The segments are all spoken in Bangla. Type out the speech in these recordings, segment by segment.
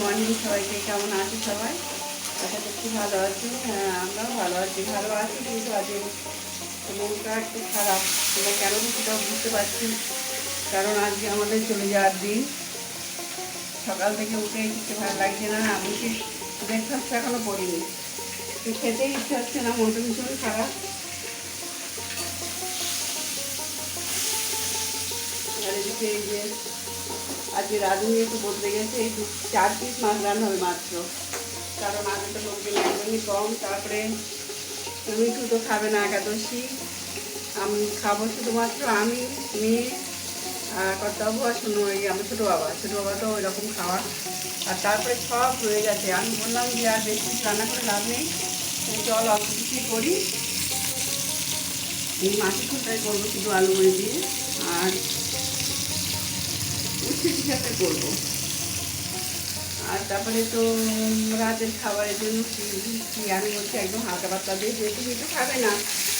মর্নিং সবাইকে কেমন আছে সবাই? আশা করছি ভালো আছি। হ্যাঁ আমরাও ভালো আছি ভালো আছি কিন্তু আজ মনটা একটু খারাপ। সেটা কেন সেটাও বুঝতে পারছি কারণ আজকে আমাদের চলে যাওয়ার দিন। সকাল থেকে উঠে কিছু ভালো লাগছে না আমি কি ব্রেকফাস্ট এখনও করিনি। খেতেই ইচ্ছে হচ্ছে না, মনটা ভীষণ খারাপ। আর এদিকে এই যে আজকে রাঁধুনি একটু বদলে গেছে, এই চার পিস মাছ রান্না হবে মাত্র। কারণ আগে তো লোকজন একদমই কম, তারপরে মিঠু তো খাবে না একাদশী। আমি খাব শুধুমাত্র আমি, মেয়ে, আর কর্তব্য আর শুনো, এই আমার ছোটো বাবা। ছোটো বাবা তো ওইরকম খাওয়া। আর তারপরে সব হয়ে গেছে। আমি বললাম যে আর বেশি রান্না করে লাভ নেই। চল অল্প কিছুই করি। এই মাছের খুঁটাই করব শুধু আলু বড়ি দিয়ে আর উচ্ছে সাথে করব আর তারপরে তো রাতের খাবারের জন্য কি আমি বলছি একদম হালকা পাতলা দিয়ে যেহেতু কিছু খাবে না।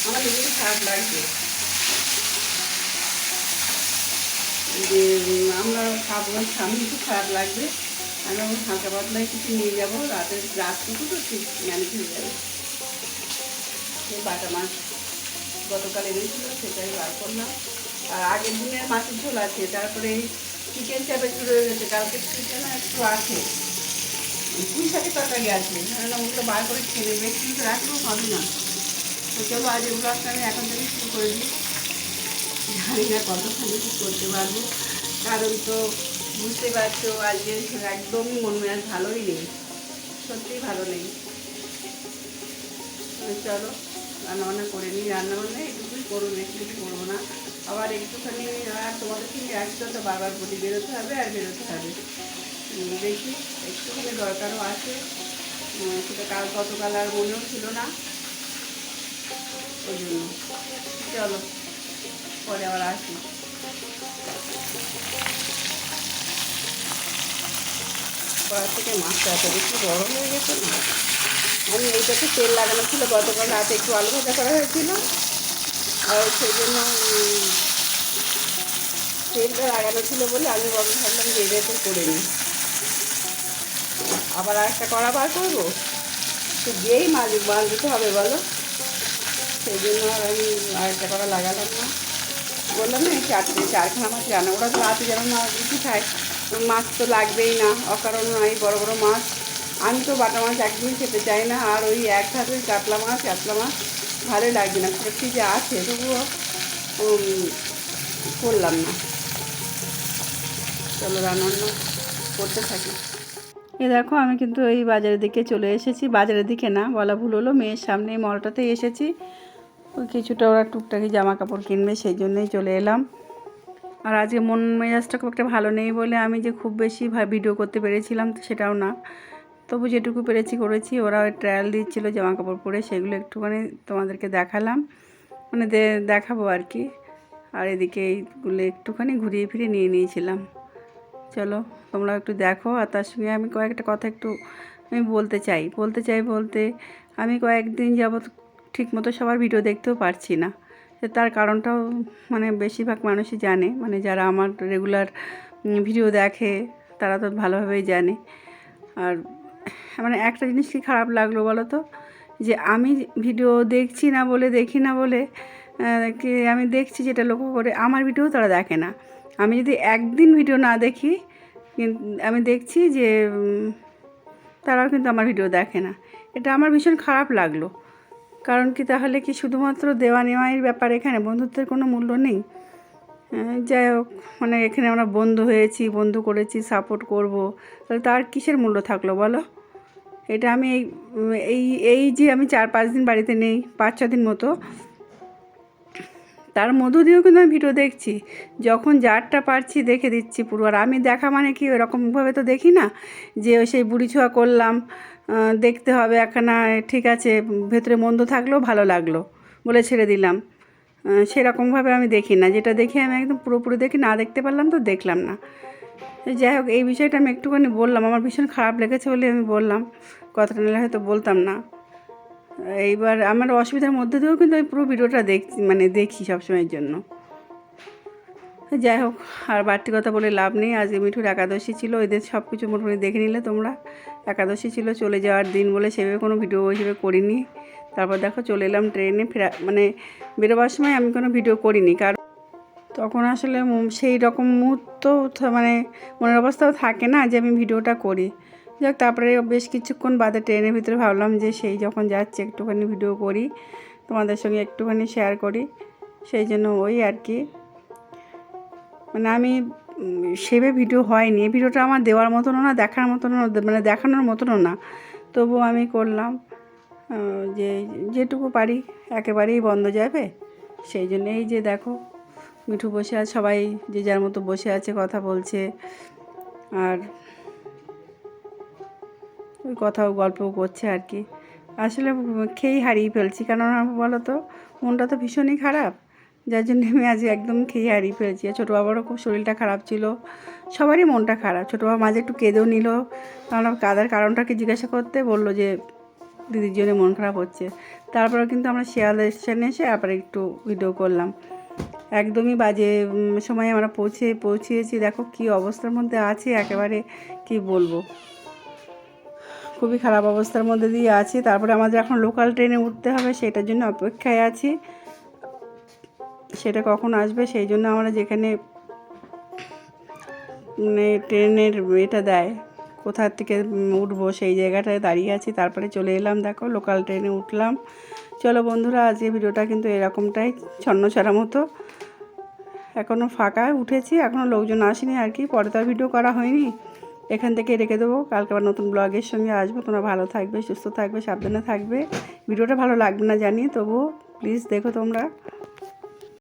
আমার নিজেকে খারাপ লাগবে যে আমরা খাব স্বামী একটু খারাপ লাগবে। আমি আমার হালকা পাতলায় কিছু নিয়ে যাব, রাতের রাতটুকু তো ঠিক ম্যানেজ হয়ে যাবে। সেই বাটা মাছ গতকাল এনেছিল, সেটাই বার করলাম। আর আগের দিনের মাছের ঝোল আছে, তারপরে চিকেন চাপ একটু রয়ে গেছে, কালকে চিকেন একটু আছে। পুঁই শাকের তরকারি আছে কারণ ওগুলো বার করে খেয়ে নেবে কিন্তু রাখলেও হবে না। তো চলো আজ এগুলো একটা আমি এখন থেকে শুরু করে দিই। জানি না কতখানি কী করতে পারব, কারণ তো বুঝতে পারছ আজকে একদমই মন মেজাজ ভালোই নেই, সত্যিই ভালো নেই। চলো রান্নাবান্না করে নিই রান্নাবান্না একটুকুই করব বেশি কিছু করব না। আবার একটুখানি, আর তোমাদের সঙ্গে একসাথে তো বারবার বলি, বেরোতে হবে আর বেরোতে হবে। দেখি, একটুখানি দরকারও আছে। সেটা কাল, গতকাল আর মনেও ছিল না। ওই জন্য। চলো, পরে আবার আসি। কড়া থেকে মাছটা এত বেশি বড় হয়ে গেছে না। আমি এইটাতে তেল লাগানো ছিল, গতকাল রাতে একটু আলু ভাজা করা হয়েছিল। আর সেই জন্য তেলটা লাগানো ছিল বলে আমি বড় ভাবলাম যে এটাতে করে নিই। আবার আর একটা কড়া বার করব? তো যেই মাছ মাছ দিতে হবে বলো। সেই জন্য আর আমি আর একটা কড়া লাগালাম না। বললাম না চারটে, চারখানা মাছ রান্না। ওরা তো রাতে যেমন মাছ বেশি খায়। মাছ তো লাগবেই না, অকারণ এই বড় বড় মাছ। আমি তো বাটা মাছ একদমই খেতে চাই না, আর ওই এক হাতে ওই কাতলা মাছ কাতলা মাছ ভালোই লাগবে না। ফ্রিজে আছে তবুও করলাম না। চলো রান্না করতে থাকি। এ দেখো, আমি কিন্তু এই বাজারের দিকে চলে এসেছি। বাজারের দিকে না, বলা ভুল হলো, মেয়ের সামনে মলটাতে এসেছি। ওই কিছুটা ওরা টুকটাকি জামা কাপড় কিনবে, সেই জন্যই চলে এলাম। আর আজকে মন মেজাজটা খুব একটা ভালো নেই বলে আমি যে খুব বেশি ভিডিও করতে পেরেছিলাম তো সেটাও না। তবু যেটুকু পেরেছি করেছি ওরা ওই ট্রায়াল দিচ্ছিল জামা কাপড় পরে সেগুলো একটুখানি তোমাদেরকে দেখালাম। মানে দেখাবো আর কি। আর এদিকে এইগুলো একটুখানি ঘুরিয়ে ফিরিয়ে নিয়ে নিয়েছিলাম। চলো তোমরা একটু দেখো। আর তার সঙ্গে আমি কয়েকটা কথা একটু আমি বলতে চাই। বলতে চাই বলতে আমি কয়েকদিন যাবৎ ঠিক মতো সবার ভিডিও দেখতেও পারছি না। তার কারণটাও মানে বেশিরভাগ মানুষই জানে। মানে যারা আমার রেগুলার ভিডিও দেখে, তারা তো ভালোভাবেই জানে। আর মানে একটা জিনিস কি খারাপ লাগল বলো তো? যে আমি ভিডিও দেখছি না বলে, দেখি না বলে কি আমি দেখছি যেটা লক্ষ্য করে আমার ভিডিও তারা দেখে না। আমি যদি একদিন ভিডিও না দেখি আমি দেখছি যে তারাও কিন্তু আমার ভিডিও দেখে না। এটা আমার ভীষণ খারাপ লাগল। কারণ কি তাহলে কি শুধুমাত্র দেওয়া নেওয়ার ব্যাপার এখানে? বন্ধুত্বের কোনো মূল্য নেই। যাই হোক মানে এখানে আমরা বন্ধু হয়েছি, বন্ধু করেছি সাপোর্ট করব। তাহলে তার কিসের মূল্য থাকল বলো? এটা আমি এই এই যে আমি চার পাঁচ দিন বাড়িতে নেই পাঁচ ছ দিন মতো তার মধ্য দিয়েও কিন্তু আমি ভিডিও দেখছি। যখন যারটা পারছি দেখে দিচ্ছি পুরো। আর আমি দেখা মানে কি ওরকমভাবে তো দেখি না যে ওই সেই বুড়ি ছোঁয়া করলাম দেখতে হবে একখানা, ঠিক আছে, ভেতরে মন্দ থাকলেও ভালো লাগল বলে ছেড়ে দিলাম। সেরকমভাবে আমি দেখি না। যেটা দেখি আমি একদম পুরোপুরি দেখি না, দেখতে পারলাম তো দেখলাম না। যাই হোক, এই বিষয়টা আমি একটুখানি বললাম। আমার ভীষণ খারাপ লেগেছে বলে আমি বললাম। কথাটা নিলে হয়তো বলতাম না। এইবার আমার অসুবিধার মধ্যে দিয়েও কিন্তু আমি পুরো ভিডিওটা দেখছি মানে দেখি সবসময়ের জন্য। যাই হোক, আর বাড়তি কথা বলে লাভ নেই। আজকে মিঠুর একাদশী ছিল, এদের সব কিছু মোটামুটি দেখে নিলে তোমরা। একাদশী ছিল, চলে যাওয়ার দিন বলে সেভাবে কোনো ভিডিও হিসেবে করিনি। তারপর দেখো, চলে এলাম ট্রেনে, ফেরা মানে বেরোবার সময় আমি কোনো ভিডিও করিনি। কারণ তখন আসলে সেই রকম মুহূর্ত মানে মনের অবস্থাও থাকে না যে আমি ভিডিওটা করি। যাক, তারপরে বেশ কিছুক্ষণ বাদে ট্রেনের ভিতরে ভাবলাম যে সেই যখন যাচ্ছে একটুখানি ভিডিও করি, তোমাদের সঙ্গে একটুখানি শেয়ার করি। সেই জন্য ওই আর কি। মানে আমি সেভাবে ভিডিও হয়নি। এই ভিডিওটা আমার দেওয়ার মতনও না, দেখার মতনও মানে দেখানোর মতনও না। তবুও আমি করলাম যে যেটুকু পারি, একেবারেই বন্ধ যাবে। সেই জন্য এই যে দেখো, মিঠু বসে আছে, সবাই যে যার মতো বসে আছে, কথা বলছে। আর কথাও গল্পও করছে আর কি। আসলে খেয়েই হারিয়ে ফেলছি। কেননা বলো তো মনটা তো ভীষণই খারাপ। যার জন্য আমি আজ একদম খেয়ে হারিয়ে ফেলছি। আর ছোটো বাবারও খুব শরীরটা খারাপ ছিল। সবারই মনটা খারাপ। ছোটো বাবা মাঝে একটু কেঁদেও নিল। কারণ কাদার কারণটাকে জিজ্ঞাসা করতে বলল যে, দিদির জন্য মন খারাপ হচ্ছে। তারপরে কিন্তু আমরা শিয়ালদা স্টেশনে এসে আবার একটু ভিডিও করলাম। একদমই বাজে সময় আমরা পৌঁছে, পৌঁছিয়েছি। দেখো কি অবস্থার মধ্যে আছে, একেবারে কি বলব? খুবই খারাপ অবস্থার মধ্যে দিয়ে আছি। তারপরে আমাদের এখন লোকাল ট্রেনে উঠতে হবে, সেটার জন্য অপেক্ষায় আছি। সেটা কখন আসবে, সেই জন্য আমরা যেখানে মানে ট্রেনের এটা দেয় কোথা থেকে উঠবো সেই জায়গাটায় দাঁড়িয়ে আছি। তারপরে চলে এলাম, দেখো লোকাল ট্রেনে উঠলাম। চলো বন্ধুরা, আজকে ভিডিওটা কিন্তু এরকমটাই, ছন্ন ছড়া মতো। এখনও ফাঁকা, উঠেছি এখনও লোকজন আসেনি আর কি, পরে তো ভিডিও করা হয়নি। এখান থেকে রেখে দেবো। কালকে আবার নতুন ব্লগের সঙ্গে আসব। তোমরা ভালো থাকবে, সুস্থ থাকবে, সাবধানে থাকবে। ভিডিওটা ভালো লাগবে না জানি তবুও প্লিজ দেখো তোমরা।